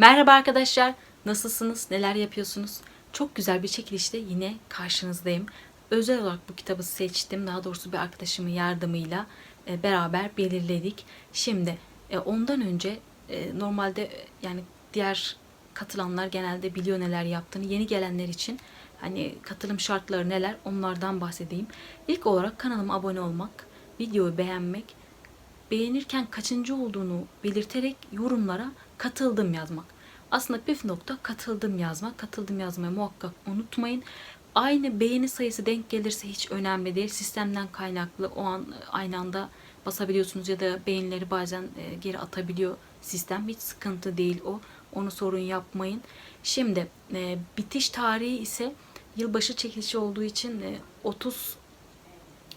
Merhaba arkadaşlar. Nasılsınız? Neler yapıyorsunuz? Çok güzel bir çekilişte yine karşınızdayım. Özel olarak bu kitabı seçtim. Daha doğrusu bir arkadaşımın yardımıyla e, beraber belirledik. Şimdi e, ondan önce e, normalde yani diğer katılanlar genelde biliyor neler yaptığını. Yeni gelenler için hani katılım şartları neler onlardan bahsedeyim. İlk olarak kanalıma abone olmak, videoyu beğenmek, beğenirken kaçıncı olduğunu belirterek yorumlara katıldım yazmak. Aslında püf nokta katıldım yazmak. Katıldım yazmayı muhakkak unutmayın. Aynı beğeni sayısı denk gelirse hiç önemli değil. Sistemden kaynaklı o an aynı anda basabiliyorsunuz ya da beğenileri bazen e, geri atabiliyor sistem. Hiç sıkıntı değil o. Onu sorun yapmayın. Şimdi e, bitiş tarihi ise yılbaşı çekilişi olduğu için e, 30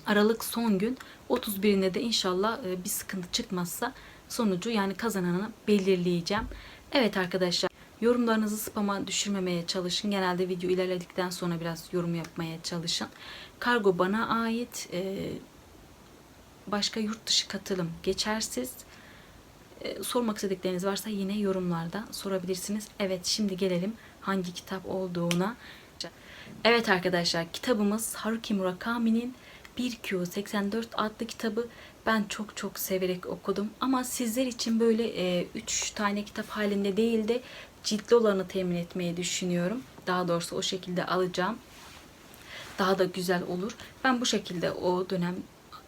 Aralık son gün 31'inde de inşallah e, bir sıkıntı çıkmazsa sonucu yani kazananı belirleyeceğim. Evet arkadaşlar yorumlarınızı spama düşürmemeye çalışın. Genelde video ilerledikten sonra biraz yorum yapmaya çalışın. Kargo bana ait. e, Başka yurt dışı katılım geçersiz. E, Sormak istedikleriniz varsa yine yorumlarda sorabilirsiniz. Evet şimdi gelelim hangi kitap olduğuna. Evet arkadaşlar kitabımız Haruki Murakami'nin 1Q84 adlı kitabı ben çok çok severek okudum. Ama sizler için böyle 3 tane kitap halinde değil de ciltli olanı temin etmeyi düşünüyorum. Daha doğrusu o şekilde alacağım. Daha da güzel olur. Ben bu şekilde o dönem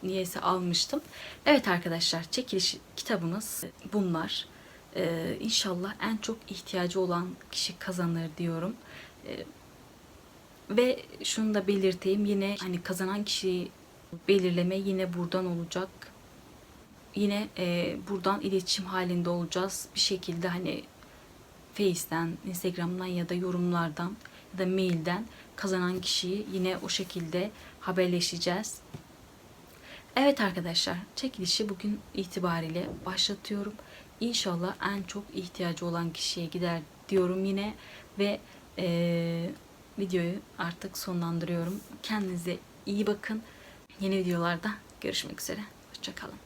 niyeyse almıştım. Evet arkadaşlar çekiliş kitabımız bunlar. Ee, inşallah en çok ihtiyacı olan kişi kazanır diyorum. Ee, ve şunu da belirteyim yine hani kazanan kişiyi belirleme yine buradan olacak. Yine e, buradan iletişim halinde olacağız. Bir şekilde hani Face'ten, Instagram'dan ya da yorumlardan ya da mailden kazanan kişiyi yine o şekilde haberleşeceğiz. Evet arkadaşlar çekilişi bugün itibariyle başlatıyorum. İnşallah en çok ihtiyacı olan kişiye gider diyorum yine ve eee, videoyu artık sonlandırıyorum. Kendinize iyi bakın. Yeni videolarda görüşmek üzere. Hoşçakalın.